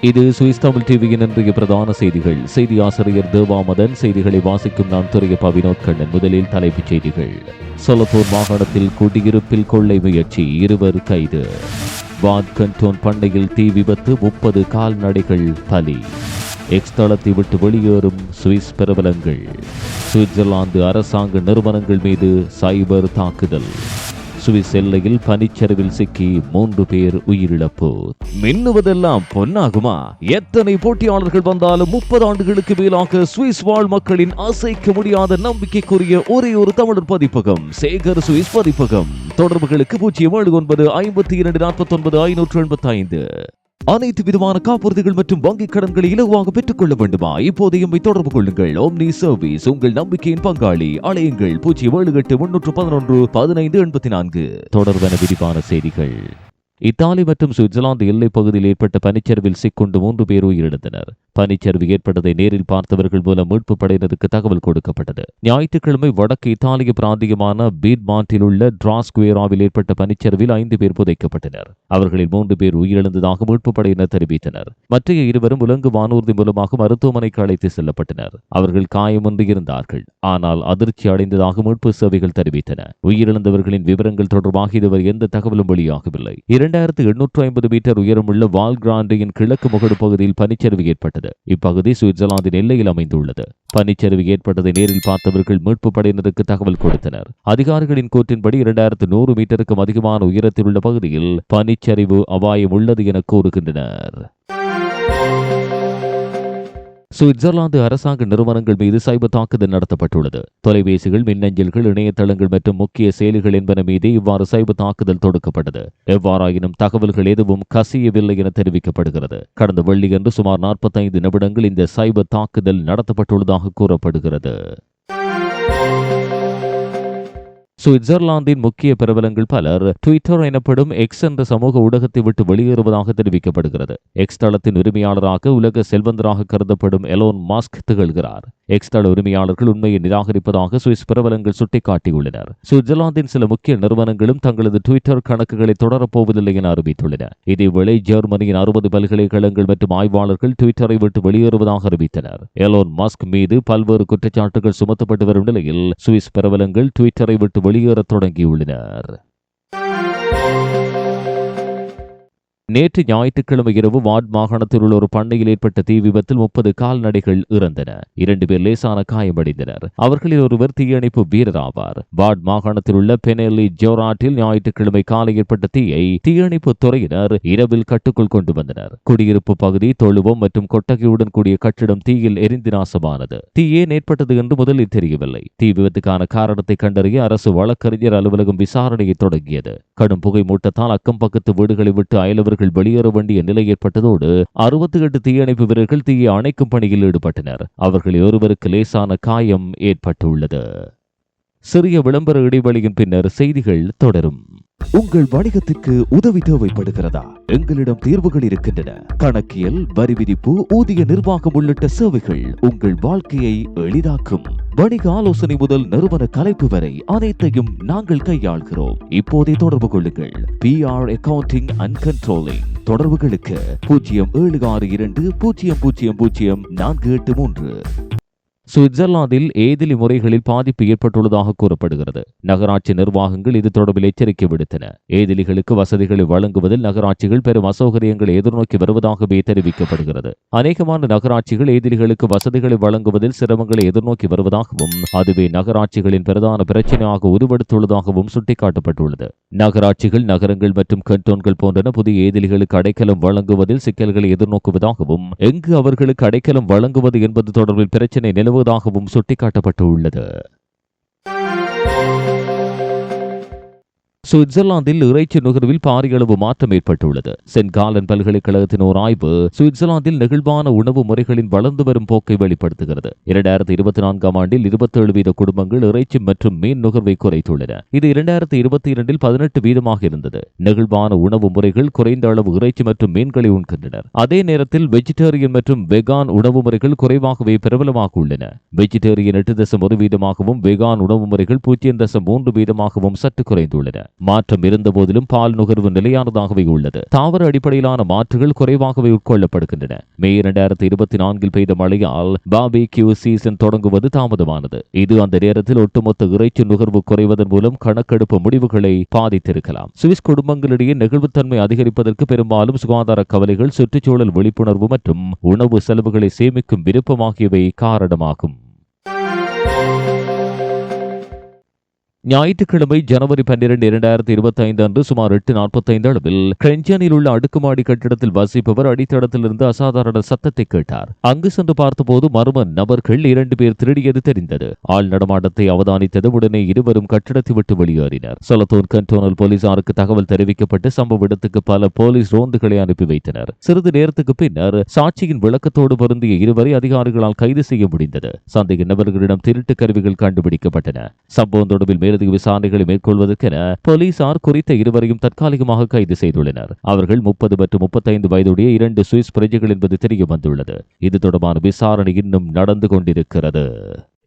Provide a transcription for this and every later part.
இது சுவிஸ் தமிழ் டிவியின் இன்றைய பிரதான செய்திகள். செய்தி ஆசிரியர் தேவாமதன் செய்திகளை வாசிக்கும் நான் துறையப்பா வினோத் கண்ணன். முதலில் தலைப்புச் செய்திகள். சொலத்தூர் மாகாணத்தில் குடியிருப்பில் கொள்ளை முயற்சி இருவர் கைது. வாத் கண்டோன் பண்ணையில் தீ விபத்து முப்பது கால்நடைகள் பலி. எக்ஸ் தளத்தை விட்டு வெளியேறும் சுவிஸ் பிரபலங்கள். சுவிட்சர்லாந்து அரசாங்க நிறுவனங்கள் மீது சைபர் தாக்குதல். சுவிஸ் எல்லையில் பனிச்சரிவில் சிக்கி மூன்று பேர் உயிரிழப்பு. மின்னுவதெல்லாம் பொன்னாகுமா? எத்தனை போட்டியாளர்கள் வந்தாலும் முப்பது ஆண்டுகளுக்கு மேலாக சுவிஸ் வாழ் மக்களின் அசைக்க முடியாத நம்பிக்கைக்குரிய ஒரே ஒரு தமிழர் பதிப்பகம் சேகர் சுவிஸ் பதிப்பகம். தொடர்புகளுக்கு பூஜ்ஜியம் ஏழு ஒன்பது ஐம்பத்தி இரண்டு நாற்பத்தி ஒன்பது ஐநூற்று எண்பத்தி ஐந்து அனைத்து விதமான காப்புறுதிகள் மற்றும் வங்கிக் கடன்களை இலகுவாக பெற்றுக் கொள்ள வேண்டுமா? இப்போது எம்மை தொடர்பு கொள்ளுங்கள். ஓம்னி சர்வீஸ் உங்கள் நம்பிக்கையின் பங்காளி. அலையுங்கள். பூஜ்ஜியம் ஏழு எட்டு முன்னூற்று பதினொன்று பதினைந்து எண்பத்தி நான்கு. தொடர்பென விரிவான செய்திகள். இத்தாலி மற்றும் சுவிட்சர்லாந்து எல்லைப் பகுதியில் ஏற்பட்ட பனிச்சரிவில் சிக்கொண்டு மூன்று பேர் உயிரிழந்தனர். பனிச்சரிவு ஏற்பட்டதை நேரில் பார்த்தவர்கள் மூலம் மீட்பு படையினருக்கு தகவல் கொடுக்கப்பட்டது. ஞாயிற்றுக்கிழமை வடக்கு இத்தாலிய பிராந்தியமான பீட்மாண்டில் உள்ள டிராஸ்குவேராவில் ஏற்பட்ட பனிச்சரிவில் ஐந்து பேர் புதைக்கப்பட்டனர். அவர்களில் மூன்று பேர் உயிரிழந்ததாக மீட்பு படையினர் தெரிவித்தனர். மற்ற இருவரும் உலங்கு வானூர்தி மூலமாக மருத்துவமனைக்கு அழைத்து செல்லப்பட்டனர். அவர்கள் காயமின்றி இருந்தார்கள். ஆனால் அதிர்ச்சி அடைந்ததாக மீட்பு சேவைகள் தெரிவித்தன. உயிரிழந்தவர்களின் விவரங்கள் தொடர்பாக இதுவரை எந்த தகவலும் வெளியாகவில்லை. இரண்டாயிரத்து எண்ணூற்று ஐம்பது மீட்டர் உயரமுள்ள வால்கிராண்டியின் கிழக்கு முகடு பகுதியில் பனிச்சரிவு ஏற்பட்டது. இப்பகுதி சுவிட்சர்லாந்தின் எல்லையில் அமைந்துள்ளது. பனிச்சரிவு ஏற்பட்டதை நேரில் பார்த்தவர்கள் மீட்பு படையினருக்கு தகவல் கொடுத்தனர். அதிகாரிகளின் கூற்றின்படி இரண்டாயிரத்து நூறு மீட்டருக்கும் அதிகமான உயரத்தில் உள்ள பகுதியில் பனிச்சரிவு அபாயம் உள்ளது என கூறுகின்றனர். சுவிட்சர்லாந்து அரசாங்க நிறுவனங்கள் மீது சைபர் தாக்குதல் நடத்தப்பட்டுள்ளது. தொலைபேசிகள் மின்னஞ்சல்கள் இணையதளங்கள் மற்றும் முக்கிய செயலிகள் என்பன மீது இவ்வாறு சைபர் தாக்குதல் தொடுக்கப்பட்டது. எவ்வாறாயினும் தகவல்கள் எதுவும் கசியவில்லை என தெரிவிக்கப்படுகிறது. கடந்த வெள்ளியன்று சுமார் நாற்பத்தைந்து நிமிடங்கள் இந்த சைபர் தாக்குதல் நடத்தப்பட்டுள்ளதாக கூறப்படுகிறது. சுவிட்சர்லாந்தின் முக்கிய பிரபலங்கள் பலர் ட்விட்டர் எனப்படும் எக்ஸ் என்ற சமூக ஊடகத்தை விட்டு வெளியேறுவதாக தெரிவிக்கப்படுகிறது. எக்ஸ் தளத்தின் உரிமையாளராக உலக செல்வந்தராக கருதப்படும் எலோன் மாஸ்க் திகழ்கிறார். எக்ஸ் தள உரிமையாளர்கள் உண்மையை நிராகரிப்பதாக சுவிஸ் பிரபலங்கள் சுட்டிக்காட்டியுள்ளனர். சுவிட்சர்லாந்தின் சில முக்கிய நிறுவனங்களும் தங்களது டுவிட்டர் கணக்குகளை தொடரப்போவதில்லை என அறிவித்துள்ளன. இதேவேளை ஜெர்மனியின் அறுபது பல்கலைக்கழகங்கள் மற்றும் ஆய்வாளர்கள் டுவிட்டரை விட்டு வெளியேறுவதாக அறிவித்தனர். எலோன் மாஸ்க் மீது பல்வேறு குற்றச்சாட்டுகள் சுமத்தப்பட்டு வரும் நிலையில் சுவிஸ் பிரபலங்கள் டுவிட்டரை விட்டு வெளியேறத் தொடங்கியுள்ளனர். நேற்று ஞாயிற்றுக்கிழமை இரவு வாட் மாகாணத்தில் உள்ள ஒரு பண்ணையில் ஏற்பட்ட தீ விபத்தில் முப்பது கால்நடைகள் இறந்தன. இரண்டு பேர் லேசான காயமடைந்தனர். அவர்களில் ஒருவர் தீயணைப்பு வீரர் ஆவார் வாட் மாகாணத்தில் உள்ள பெனெல்லி ஜோராட்டில் ஞாயிற்றுக்கிழமை காலை ஏற்பட்ட தீயை தீயணைப்பு துறையினர் இரவில் கட்டுக்குள் கொண்டு வந்தனர். குடியிருப்பு பகுதி தொழுவம் மற்றும் கொட்டகையுடன் கூடிய கட்டிடம் தீயில் எரிந்து நாசமானது. தீ ஏன் ஏற்பட்டது என்று முதலில் தெரியவில்லை. தீ விபத்துக்கான காரணத்தை கண்டறிய அரசு வழக்கறிஞர் அலுவலகம் விசாரணையை தொடங்கியது. கடும் புகை மூட்டத்தால் அக்கம் பக்கத்து வீடுகளை விட்டு அயலவர்கள் வெளியேற வேண்டிய நிலை ஏற்பட்டதோடு அறுபத்தி எட்டு தீயணைப்பு வீரர்கள் தீயை அணைக்கும் பணியில் ஈடுபட்டனர். அவர்கள் ஒருவருக்கு லேசான காயம் ஏற்பட்டுள்ளது. சிறிய விளம்பர இடைவெளியின் பின்னர் செய்திகள் தொடரும். உங்கள் வணிகத்திற்கு உதவி தேவைப்படுகிறதா? எங்களிடம் தீர்வுகள் இருக்கின்றன. கணக்கியல் வரி விதிப்பு ஊதிய நிர்வாகம் உள்ளிட்ட சேவைகள் உங்கள் வாழ்க்கையை எளிதாக்கும். வணிக ஆலோசனை முதல் நிறுவன கலைப்பு வரை அனைத்தையும் நாங்கள் கையாள்கிறோம். இப்போதே தொடர்பு கொள்ளுங்கள். P R accounting and controlling தொடர்புகளுக்கு பூஜ்ஜியம் ஏழு ஆறு இரண்டு பூஜ்ஜியம் பூஜ்ஜியம் பூஜ்ஜியம் நான்கு எட்டு மூன்று. சுவிட்சர்லாந்தில் ஏதிலி முறைகளில் பாதிப்பு ஏற்பட்டுள்ளதாக கூறப்படுகிறது. நகராட்சி நிர்வாகங்கள் இது தொடர்பில் எச்சரிக்கை விடுத்தன. ஏதிலிகளுக்கு வசதிகளை வழங்குவதில் நகராட்சிகள் பெரும் அசௌகரியங்களை எதிர்நோக்கி வருவதாகவே தெரிவிக்கப்படுகிறது. அநேகமான நகராட்சிகள் ஏதிலிகளுக்கு வசதிகளை வழங்குவதில் சிரமங்களை எதிர்நோக்கி வருவதாகவும் அதுவே நகராட்சிகளின் பிரதான பிரச்சனையாக உருவெடுத்துள்ளதாகவும் சுட்டிக்காட்டப்பட்டுள்ளது. நகராட்சிகள் நகரங்கள் மற்றும் கண்டோன்கள் போன்றன புதிய ஏதிலிகளுக்கு அடைக்கலம் வழங்குவதில் சிக்கல்களை எதிர்நோக்குவதாகவும் எங்கு அவர்களுக்கு அடைக்கலம் வழங்குவது என்பது தொடர்பில் பிரச்சனை நிலவுவதாகவும் சுட்டிக்காட்டப்பட்டுள்ளது. சுவிட்சர்லாந்தில் இறைச்சி நுகர்வில் பாரிய அளவு மாற்றம் ஏற்பட்டுள்ளது. சென்ட் காலன் பல்கலைக்கழகத்தின் ஓர் ஆய்வு சுவிட்சர்லாந்தில் நெகிழ்வான உணவு முறைகளின் வளர்ந்து வரும் போக்கை வெளிப்படுத்துகிறது. இரண்டாயிரத்தி இருபத்தி நான்காம் ஆண்டில் இருபத்தேழு வீத குடும்பங்கள் இறைச்சி மற்றும் மீன் நுகர்வை குறைத்துள்ளன. இது இரண்டாயிரத்தி இருபத்தி இரண்டில் பதினெட்டு வீதமாக இருந்தது. நெகிழ்வான உணவு முறைகள் குறைந்த அளவு இறைச்சி மற்றும் மீன்களை உண்கின்றனர் அதே நேரத்தில் வெஜிடேரியன் மற்றும் வெகான் உணவு முறைகள் குறைவாகவே பிரபலமாக உள்ளன. வெஜிடேரியன் எட்டு தசம் ஒரு வீதமாகவும் வெகான் உணவு முறைகள் பூஜ்ஜியம் தசம் மூன்று வீதமாகவும் சற்று குறைந்துள்ளன. மாற்றம் இருந்த போதிலும் பால் நுகர்வு நிலையானதாகவே உள்ளது. தாவர அடிப்படையிலான மாற்றுகள் குறைவாகவே உட்கொள்ளப்படுகின்றன. மே இரண்டாயிரத்தி இருபத்தி நான்கில் பெய்த மழையால் பாபி கியூ சீசன் தொடங்குவது தாமதமானது. இது அந்த நேரத்தில் ஒட்டுமொத்த இறைச்சி நுகர்வு குறைவதன் மூலம் கணக்கெடுப்பு முடிவுகளை பாதித்திருக்கலாம். சுவிஸ் குடும்பங்களிடையே நெகிழ்வுத்தன்மை அதிகரிப்பதற்கு பெரும்பாலும் சுகாதார கவலைகள் சுற்றுச்சூழல் விழிப்புணர்வு மற்றும் உணவு செலவுகளை சேமிக்கும் விருப்பமாகியவை காரணமாகும். ஞாயிற்றுக்கிழமை ஜனவரி பன்னிரண்டு இரண்டாயிரத்தி இருபத்தி ஐந்து அன்று சுமார் எட்டு நாற்பத்தைந்து அளவில் கிரெஞ்சனில் உள்ள அடுக்குமாடி கட்டிடத்தில் வசிப்பவர் அடித்தளத்திலிருந்து அசாதாரண சத்தத்தை கேட்டார். அங்கு சென்று பார்த்தபோது மர்ம நபர்கள் இரண்டு பேர் திருடியது தெரிந்தது. ஆள் நடமாட்டத்தை அவதானித்தது உடனே இருவரும் கட்டிடத்தை விட்டு வெளியேறினர். சொலத்தூர் கண்டோனல் போலீசாருக்கு தகவல் தெரிவிக்கப்பட்டு சம்பவ இடத்துக்கு பல போலீஸ் ரோந்துகளை அனுப்பி வைத்தனர். சிறிது நேரத்துக்கு பின்னர் சாட்சியின் விளக்கத்தோடு பொருந்திய இருவரை அதிகாரிகளால் கைது செய்ய முடிந்தது. சந்தேக நபர்களிடம் திருட்டு கருவிகள் கண்டுபிடிக்கப்பட்டன. சம்பவம் தொடர்பில் மேலதிக விசாரணைகளை மேற்கொள்வதற்கென போலீசார் குறித்த இருவரையும் தற்காலிகமாக கைது செய்துள்ளனர். அவர்கள் முப்பது மற்றும் முப்பத்தைந்து வயதுடைய இரண்டு சுவிஸ் பிரஜைகள் என்பது தெரிய வந்துள்ளது. இது தொடர்பான விசாரணை இன்னும் நடந்து கொண்டிருக்கிறது.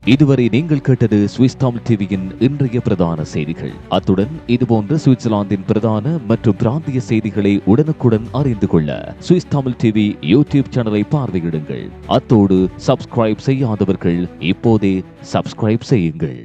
இதுவரை நீங்கள் கேட்டது சுவிஸ் தமிழ் டிவியின் இன்றைய பிரதான செய்திகள். அத்துடன் இதுபோன்ற சுவிட்சர்லாந்தின் பிரதான மற்றும் பிராந்திய செய்திகளை உடனுக்குடன் அறிந்து கொள்ள சுவிஸ் தமிழ் டிவி யூடியூப் சேனலை பார்வையிடுங்கள். அத்தோடு சப்ஸ்கிரைப் செய்யாதவர்கள் இப்போதே சப்ஸ்கிரைப் செய்யுங்கள்.